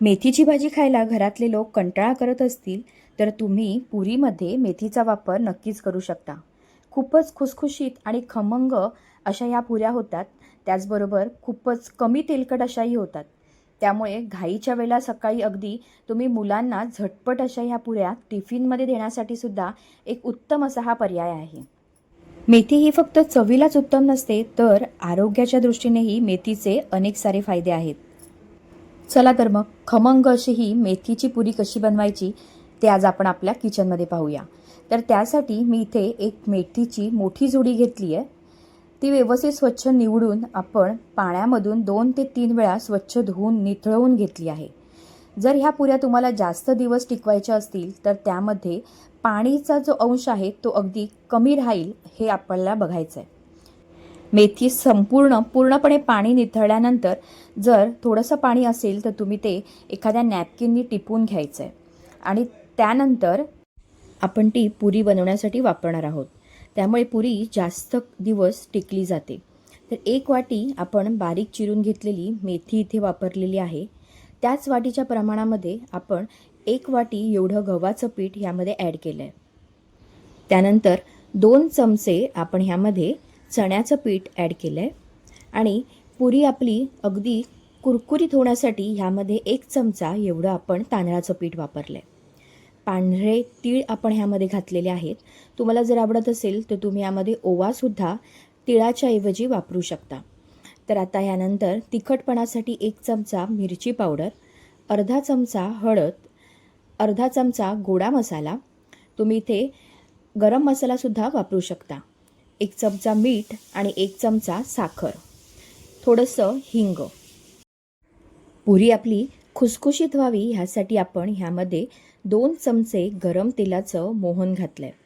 मेथीची भाजी खायला घरातले लोक कंटाळा करत असतील तर तुम्ही पुरीमध्ये मेथीचा वापर नक्कीच करू शकता. खूपच खुसखुशीत आणि खमंग अशा या पुऱ्या होतात. त्याचबरोबर खूपच कमी तेलकट अशाही होतात. त्यामुळे घाईच्या वेळेला सकाळी अगदी तुम्ही मुलांना झटपट अशा ह्या पुऱ्या टिफिनमध्ये देण्यासाठी सुद्धा एक उत्तम असा हा पर्याय आहे. मेथी ही फक्त चवीलाच उत्तम नसते तर आरोग्याच्या दृष्टीनेही मेथीचे अनेक सारे फायदे आहेत. चला तर मग खमंग अशी ही मेथीची पुरी कशी बनवायची ते आज आपण आपल्या किचनमध्ये पाहूया. तर त्यासाठी मी इथे एक मेथीची मोठी जुडी घेतली आहे. ती व्यवस्थित स्वच्छ निवडून आपण पाण्यामधून दोन ते तीन वेळा स्वच्छ धुवून निथळवून घेतली आहे. जर ह्या पुऱ्या तुम्हाला जास्त दिवस टिकवायच्या असतील तर त्यामध्ये पाणीचा जो अंश आहे तो अगदी कमी राहील हे आपल्याला बघायचं आहे मेथी संपूर्ण पूर्णपणे पाणी निथळल्यानंतर जर थोडंसं पाणी असेल तर तुम्ही ते एखाद्या नॅपकिननी टिपून घ्यायचं आहे आणि त्यानंतर आपण ती पुरी बनवण्यासाठी वापरणार आहोत. त्यामुळे पुरी जास्त दिवस टिकली जाते. तर एक वाटी आपण बारीक चिरून घेतलेली मेथी इथे वापरलेली आहे. त्याच वाटीच्या प्रमाणामध्ये आपण एक वाटी एवढं गव्हाचं पीठ ह्यामध्ये ॲड केलं आहे त्यानंतर दोन चमचे आपण ह्यामध्ये चण्याचं पीठ ॲड केलं आहे आणि पुरी आपली अगदी कुरकुरीत होण्यासाठी ह्यामध्ये एक चमचा एवढं आपण तांदळाचं पीठ वापरलं आहे पांढरे तीळ आपण ह्यामध्ये घातलेले आहेत. तुम्हाला जर आवडत असेल तर तुम्ही यामध्ये ओवासुद्धा तिळाच्या ऐवजी वापरू शकता. तर आता ह्यानंतर तिखटपणासाठी एक चमचा मिरची पावडर अर्धा चमचा हळद अर्धा चमचा गोडा मसाला. तुम्ही इथे गरम मसालासुद्धा वापरू शकता. एक चमचा मीठ आणि एक चमचा साखर. थोडंसं हिंग. पुरी आपली खुसखुशीत व्हावी ह्यासाठी आपण ह्यामध्ये दोन चमचे गरम तेलाचं मोहन घातलं आहे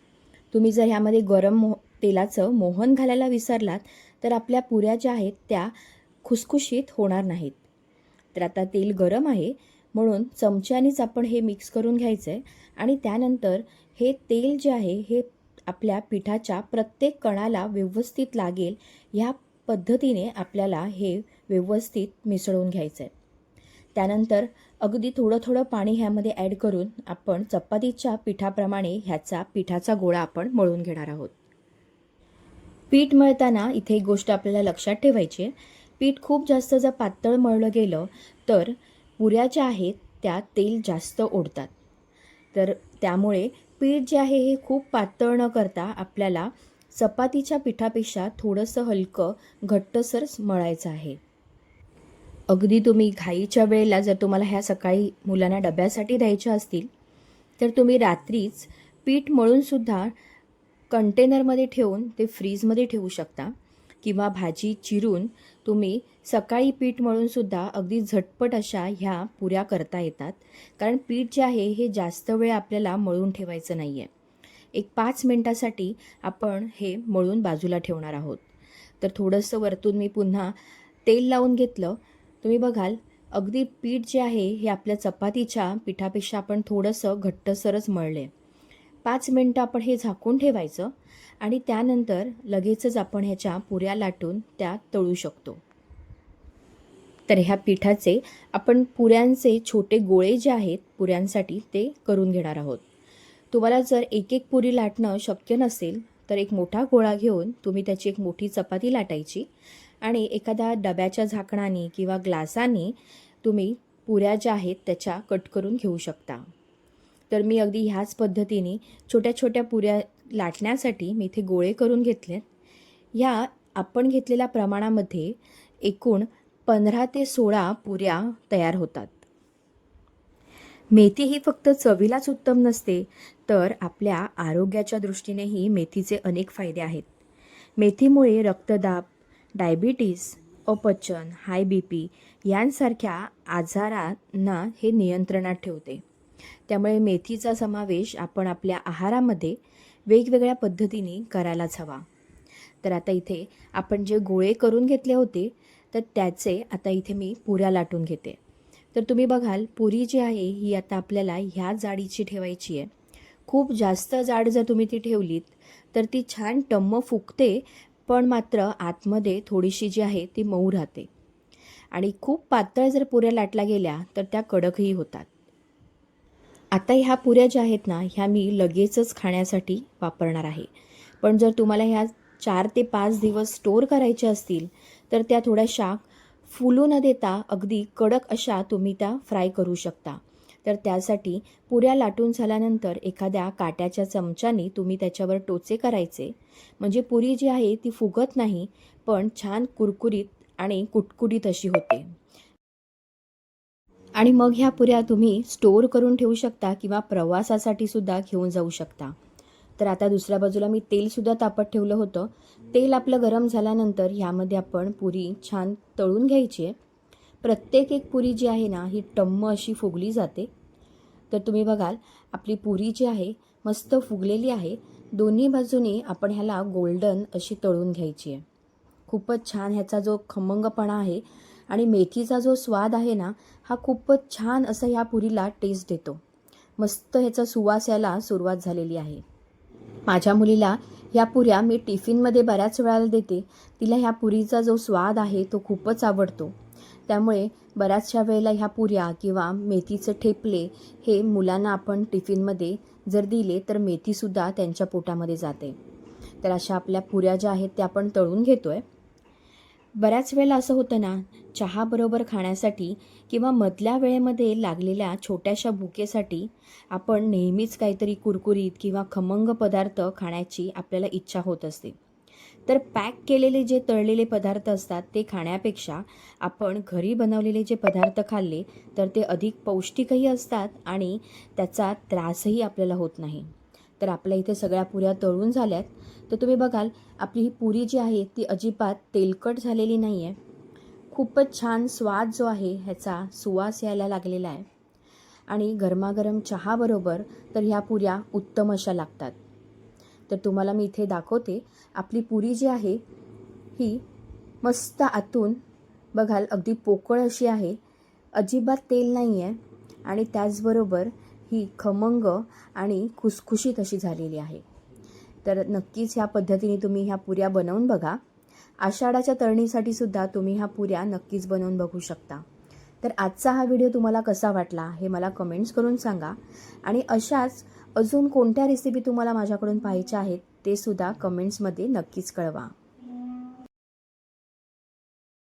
तुम्ही जर ह्यामध्ये गरम मोह तेलाचं मोहन घालायला विसरलात तर आपल्या पुऱ्या ज्या आहेत त्या खुसखुशीत होणार नाहीत. तर आता तेल गरम आहे म्हणून चमच्यानीच आपण हे मिक्स करून घ्यायचं आहे आणि त्यानंतर हे तेल जे आहे हे आपल्या पिठाच्या प्रत्येक कणाला व्यवस्थित लागेल ह्या पद्धतीने आपल्याला हे व्यवस्थित मिसळून घ्यायचं आहे त्यानंतर अगदी थोडं थोडं पाणी ह्यामध्ये ॲड करून आपण चपातीच्या पिठाप्रमाणे ह्याचा पिठाचा गोळा आपण मळून घेणार आहोत. पीठ मळताना इथे एक गोष्ट आपल्याला लक्षात ठेवायची आहे. पीठ खूप जास्त जर पातळ मळलं गेलं तर पुऱ्या ज्या आहेत त्या तेल जास्त ओढतात. तर त्यामुळे पीठ जे आहे हे खूप पातळ न करता आपल्याला चपातीच्या पिठापेक्षा थोडंसं हलकं घट्टसर मळायचं आहे. अगदी तुम्ही घाईच्या वेळेला जर तुम्हाला ह्या सकाळी मुलांना डब्यासाठी द्यायच्या असतील तर तुम्ही रात्रीच पीठ मळूनसुद्धा कंटेनरमध्ये ठेवून ते फ्रीजमध्ये ठेवू शकता. किंवा भाजी चिरून तुम्ही सकाळी पीठ मळूनसुद्धा अगदी झटपट अशा ह्या पुऱ्या करता येतात. कारण पीठ जे आहे हे जास्त वेळ आपल्याला मळून ठेवायचं नाही आहे एक पाच मिनटासाठी आपण हे मळून बाजूला ठेवणार आहोत. तर थोडंसं वरतून मी पुन्हा तेल लावून घेतलं. तुम्ही बघाल अगदी पीठ जे आहे हे आपल्या चपातीच्या पिठापेक्षा आपण थोडंसं घट्टसरच मळले. पाच मिनटं आपण हे झाकून ठेवायचं आणि त्यानंतर लगेचच आपण ह्याच्या पुऱ्या लाटून त्या तळू शकतो. तर ह्या पिठाचे आपण पुऱ्यांचे छोटे गोळे जे आहेत पुऱ्यांसाठी ते करून घेणार आहोत. तुम्हाला जर एक एक पुरी लाटणं शक्य नसेल तर एक मोठा गोळा घेऊन तुम्ही त्याची एक मोठी चपाती लाटायची आणि एखाद्या डब्याच्या झाकणाने किंवा ग्लासाने तुम्ही पुऱ्या ज्या आहेत त्याच्या कट करून घेऊ शकता. तर मी अगदी ह्याच पद्धतीने छोट्या छोट्या पुऱ्या लाटण्यासाठी मी इथे गोळे करून घेतलेत. ह्या आपण घेतलेल्या प्रमाणामध्ये एकूण पंधरा ते सोळा पुऱ्या तयार होतात. मेथी ही फक्त चवीलाच उत्तम नसते तर आपल्या आरोग्याच्या दृष्टीनेही मेथीचे अनेक फायदे आहेत. मेथीमुळे रक्तदाब डायबिटीस अपचन हाय बी पी यांसारख्या आजारांना हे नियंत्रणात ठेवते. त्यामुळे मेथीचा समावेश आपण आपल्या आहारामध्ये वेगवेगळ्या पद्धतीने करायलाच हवा. तर आता इथे आपण जे गोळे करून घेतले होते तर त्याचे आता इथे मी पुऱ्या लाटून घेते. तर तुम्ही बघाल पुरी जी आहे ही आता आपल्याला ह्या जाडीची ठेवायची आहे. खूप जास्त जाड जर तुम्ही ती ठेवलीत तर ती छान टम्म फुगते पण मात्र आतमध्ये थोडीशी जी आहे ती मऊ राहते. आणि खूप पातळ जर पुऱ्या लाटल्या गेल्या तर त्या कडकही होतात. आता ह्या पुऱ्या ज्या आहेत ना ह्या मी लगेचच खाण्यासाठी वापरणार आहे. पण जर तुम्हाला ह्या चार ते पाच दिवस स्टोअर करायच्या असतील तर त्या थोड्याशा फुलू न देता अगदी कडक अशा तुम्ही त्या फ्राय करू शकता. तर त्यासाठी पुऱ्या लाटून झाल्यानंतर एखाद्या काट्याच्या चमच्याने तुम्ही त्याच्यावर टोचे करायचे. म्हणजे पुरी जी आहे ती फुगत नाही पण छान कुरकुरीत आणि कुटकुटीत अशी होते. आणि मग ह्या पुऱ्या तुम्ही स्टोअर करून ठेवू शकता किंवा प्रवासासाठी सुद्धा घेऊन जाऊ शकता. तर आता दुसऱ्या बाजूला मी तेलसुद्धा तापत ठेवलं होतं. तेल आपलं गरम झाल्यानंतर ह्यामध्ये आपण पुरी छान तळून घ्यायची आहे. प्रत्येक एक पुरी जी आहे ना ही टम्म अशी फुगली जाते. तर तुम्ही बघाल आपली पुरी जी आहे मस्त फुगलेली आहे. दोन्ही बाजूनी आपण ह्याला गोल्डन अशी तळून घ्यायची आहे. खूपच छान ह्याचा जो खमंगपणा आहे आणि मेथीचा जो स्वाद आहे ना हा खूपच छान असं ह्या पुरीला टेस्ट देतो. मस्त ह्याचा सुवास यायला सुरुवात झालेली आहे. माझ्या मुलीला ह्या पुऱ्या मी टिफिनमध्ये बऱ्याच वेळाला देते. तिला ह्या पुरीचा जो स्वाद आहे तो खूपच आवडतो. त्यामुळे बऱ्याचशा वेळेला ह्या पुऱ्या किंवा मेथीचे ठेपले हे मुलांना आपण टिफिनमध्ये जर दिले तर मेथीसुद्धा त्यांच्या पोटामध्ये जाते. तर अशा आपल्या पुऱ्या ज्या आहेत त्या आपण तळून घेतो आहे बऱ्याच वेळेला असं होतं ना चहाबरोबर खाण्यासाठी किंवा मधल्या वेळेमध्ये लागलेल्या छोट्याशा भुकेसाठी आपण नेहमीच काहीतरी कुरकुरीत किंवा खमंग पदार्थ खाण्याची आपल्याला इच्छा होत असते. तर पॅक केलेले जे तळलेले पदार्थ असतात ते खाण्यापेक्षा आपण घरी बनवलेले जे पदार्थ खाल्ले तर ते अधिक पौष्टिकही असतात आणि त्याचा त्रासही आपल्याला होत नाही. तर आपल्या इथे सगळ्या पुऱ्या तळून झाल्यात. तर तुम्ही बघाल आपली ही पुरी जी आहे ती अजिबात तेलकट झालेली नाही आहे खूपच छान स्वाद जो आहे ह्याचा सुवास यायला लागलेला आहे. आणि गरमागरम चहाबरोबर तर ह्या पुऱ्या उत्तम अशा लागतात. तर तुम्हाला मी इथे दाखवते आपली पुरी जी आहे ही मस्त आतून बघाल अगदी पोकळ अशी आहे. अजिबात तेल नाही आहे आणि त्याचबरोबर ही खमंग आणि खुसखुशीत अशी झालेली आहे. तर नक्कीच ह्या पद्धतीने तुम्ही ह्या पुऱ्या बनवून बघा. आषाढाच्या तळणीसाठी सुद्धा तुम्ही ह्या पुऱ्या नक्कीच बनवून बघू शकता. तर आजचा हा व्हिडिओ तुम्हाला कसा वाटला हे मला कमेंट्स करून सांगा. आणि अशाच अजून कोणत्या रेसिपी तुम्हाला माझ्याकडून पाहायच्या आहेत ते सुद्धा कमेंट्समध्ये नक्कीच कळवा.